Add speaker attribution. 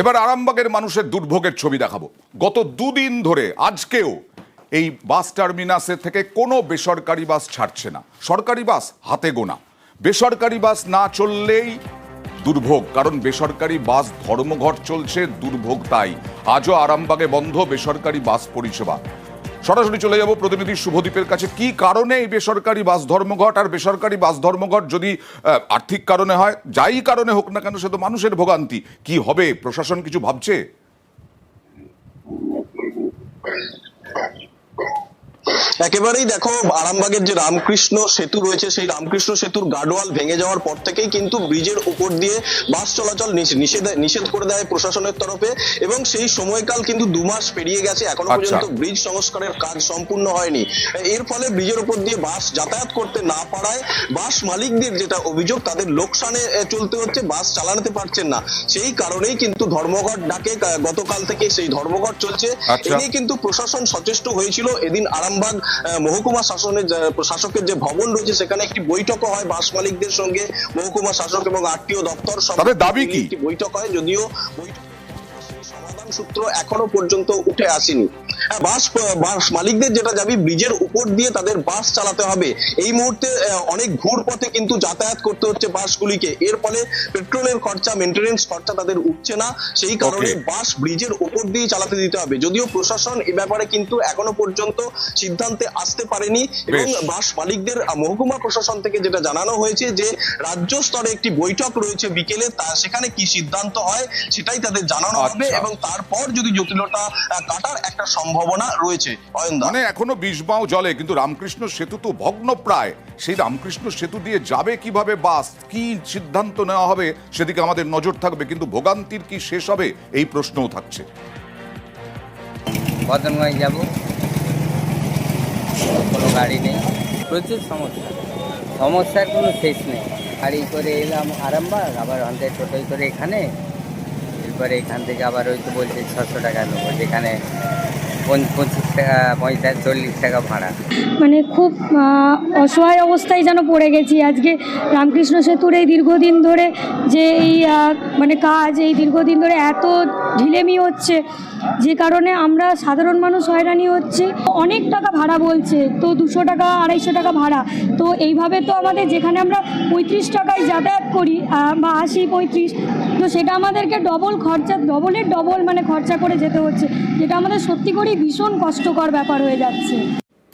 Speaker 1: এবার আরামবাগের মানুষের দুর্ভোগের ছবি দেখাবো। গত দুদিন ধরে আজকেও এই বাস টার্মিনাসের থেকে কোনো বেসরকারি বাস ছাড়ছে না। সরকারি বাস হাতে গোনা। বেসরকারি বাস না চললেই দুর্ভোগ, কারণ বেসরকারি বাস ধর্মঘট চলছে, দুর্ভোগ তাই। আজও আরামবাগে বন্ধ বেসরকারি বাস পরিষেবা। সরাসরি চলে যাব প্রতিনিধি শুভদীপের কাছে। কি কারণে এই বেসরকারি বাস ধর্মঘট আর বেসরকারি বাস ধর্মঘট যদি আর্থিক কারণে হয়, যাই কারণে হোক না কেন, সে তো মানুষের ভোগান্তি। কি হবে? প্রশাসন কিছু ভাবছে?
Speaker 2: একেবারেই দেখো আরামবাগের যে রামকৃষ্ণ সেতু রয়েছে সেই রামকৃষ্ণ সেতুর গার্ডওয়াল ভেঙে যাওয়ার পর থেকেই কিন্তু ব্রিজের উপর দিয়ে বাস চলাচল নিষেধ নিষেধ করে দেয় প্রশাসনের তরফে এবং সেই সময়কাল কিন্তু দু মাস পেরিয়ে গেছে এখনও
Speaker 1: আচ্ছা।
Speaker 2: পর্যন্ত ব্রিজ সংস্কারের কাজ সম্পূর্ণ হয়নি এর ফলে ব্রিজের উপর দিয়ে বাস যাতায়াত করতে না পারায় বাস মালিকদের যেটা অভিযোগ তাদের লোকসানে চলতে হচ্ছে বাস চালাতে পারছেন না সেই কারণেই কিন্তু ধর্মঘট ডাকে গতকাল থেকে সেই ধর্মঘট চলছে
Speaker 1: আচ্ছা।
Speaker 2: এ নিয়ে কিন্তু প্রশাসন সচেষ্ট হয়েছিল এদিন আরামবাগ মহকুমা শাসনের শাসকের যে ভবন রয়েছে সেখানে একটি বৈঠকও হয় বাস মালিকদের সঙ্গে মহকুমা শাসক এবং আটটিও দপ্তর সব
Speaker 1: দাবি কি?
Speaker 2: বৈঠক হয় যদিও বৈঠক সমাধান সূত্র এখনও পর্যন্ত উঠে আসেনি। বাস বাস মালিকদের যেটা যাবি ব্রিজের উপর দিয়ে তাদের বাস চালাতে হবে। এই মুহূর্তে অনেক ঘুর পথে কিন্তু যাতায়াত করতে হচ্ছে বাসগুলিকে। এর ফলে পেট্রোলের খরচা মেনটেনেন্স খরচা তাদের উঠছে না। সেই কারণে বাস ব্রিজের উপর দিয়ে চালাতে দিতে হবে। যদিও প্রশাসন এ ব্যাপারে কিন্তু এখনও পর্যন্ত সিদ্ধান্তে আসতে পারেনি। এবং বাস মালিকদের মহকুমা প্রশাসন থেকে যেটা জানানো হয়েছে যে রাজ্য স্তরে একটি বৈঠক রয়েছে বিকেলে। তা সেখানে কি সিদ্ধান্ত হয় সেটাই তাদের জানানো হবে।
Speaker 1: আচ্ছা।
Speaker 2: এবং তারপর যদি জটিলতা কাটার একটা সম্ভাবনা রয়েছে
Speaker 1: মানে এখনও বিষবাও জলে কিন্তু রামকৃষ্ণ সেতু তো ভগ্ন প্রায় সেই রামকৃষ্ণ সেতু দিয়ে যাবে কীভাবে বাস কি সিদ্ধান্ত নেওয়া হবে সেদিকে আমাদের নজর থাকবে কিন্তু ভোগান্তির কি শেষ হবে এই প্রশ্নও থাকছে।
Speaker 3: বদনগঞ্জ যাব। কোনো গাড়ি নেই। প্রচুর সমস্যা। সমস্যার কোনো শেষ নেই। গাড়ি করে এলাম আরামবাগ আবার অন্তে টোটোই করে এখানে। এরপরে এখান থেকে আবার ওই তো বলছে ছশো টাকা নেব যেখানে পঁচিশ টাকা পঁয়তাল্লিশ চল্লিশ টাকা ভাড়া।
Speaker 4: মানে খুব অসহায় অবস্থায় যেন পড়ে গেছি। আজকে রামকৃষ্ণ সেতুর এই দীর্ঘদিন ধরে যে এই মানে কাজ, এই দীর্ঘদিন ধরে এত ঢিলেমি হচ্ছে, যে কারণে আমরা সাধারণ মানুষ হয়রানি হচ্ছে। অনেক টাকা ভাড়া বলছে, তো দুশো টাকা, আড়াইশো টাকা ভাড়া। তো এইভাবে তো আমাদের যেখানে আমরা পঁয়ত্রিশ টাকায় যাতায়াত করি বা আশি পঁয়ত্রিশ, তো সেটা আমাদেরকে ডবল খরচা ডবলের ডবল মানে খরচা করে যেতে হচ্ছে। যেটা আমাদের সত্যি করেই ভীষণ কষ্টকর ব্যাপার হয়ে যাচ্ছে।